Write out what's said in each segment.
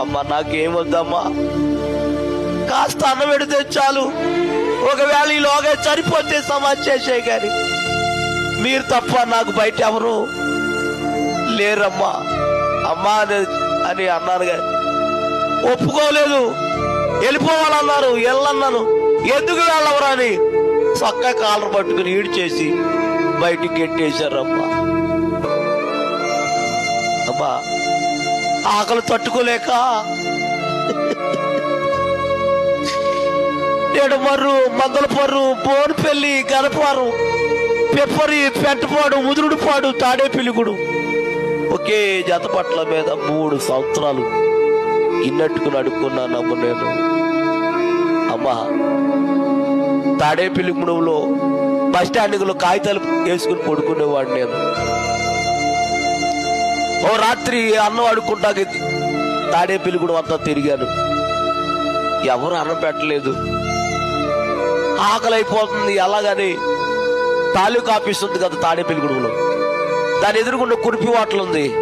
అమ్మా నాకేమొద్దమ్మా కాస్త అన్నం పెడితే చాలు. ఒకవేళ ఈ లోగా చనిపోతే సమాజ్ చేసే కానీ మీరు తప్ప నాకు బయట ఎవరు లేరమ్మా. అమ్మా అని అని అన్నాను కానీ ఒప్పుకోలేదు. వెళ్ళిపోవాలన్నారు వెళ్ళన్నాను. ఎందుకు వెళ్ళవరా అని చక్క కాలర్ పట్టుకుని ఈడ్చేసి బయటికి గెట్టేశారమ్మా అమ్మా ఆకలి తట్టుకోలేక నేడు మర్రు మందల పర్రు బోన్పల్లి గనపారు పెప్పరి పెంటపాడు ముదురుడుపాడు తాడే పిలుగుడు ఒకే జత పట్ల మీద మూడు సంవత్సరాలు గిన్నెట్టుకుని అడుక్కున్నానమ్మ నేను. అమ్మా తాడే పిలుగుడులో బస్ స్టాండింగ్లో కాగితాలు వేసుకుని పడుకునేవాడు నేను. ఓ రాత్రి అన్నం అడుక్కుంటాకి తాడే పిలుగుడు అంతా తిరిగాను. ఎవరు అన్నం పెట్టలేదు. ఆకలి అయిపోతుంది ఎలాగని తాలూకా ఆఫీస్ ఉంది కదా తాడేపల్లి దాని ఎదురుగుండా కురిపి వాటలు ఉంది.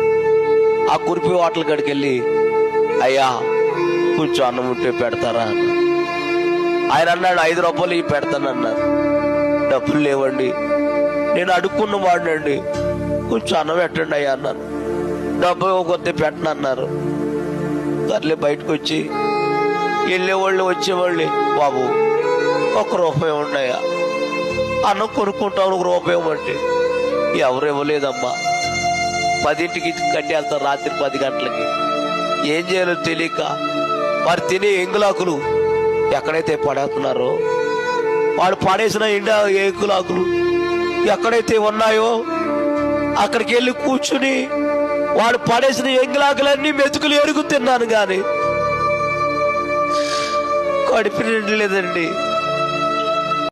ఆ కురిపి వాటల కాడికి వెళ్ళి అయ్యా కొంచెం అన్నం ఉంటే పెడతారా? ఆయన అన్నాడు ఐదు రూపాయలు ఇవి పెడతానన్నారు డబ్బులు లేవండి. నేను అడుక్కున్న వాడినండి. కొంచెం అన్నం పెట్టండి అయ్యా అన్నాను. డబ్బు కొద్ది పెట్టనన్నారు. సర్లే బయటకు వచ్చి వెళ్ళేవాళ్ళు వచ్చేవాళ్ళు బాబు ఒక రూపాయి ఉన్నాయా? అన్నం కొనుక్కుంటావు ఒక రూపాయి అంటే ఎవరు ఇవ్వలేదమ్మా పదింటికి కట్టి రాత్రి పది గంటలకి. ఏం చేయాలో తెలియక వారు తినే ఎంగులాకులు ఎక్కడైతే పడేస్తున్నారో వాడు పడేసిన ఎండ ఎంగులాకులు ఎక్కడైతే ఉన్నాయో అక్కడికి వెళ్ళి కూర్చుని వాడు పడేసిన ఎంగులాకులన్నీ మెతుకులు ఎరుగు తిన్నాను కానీ కడుపు నిండలేదండి.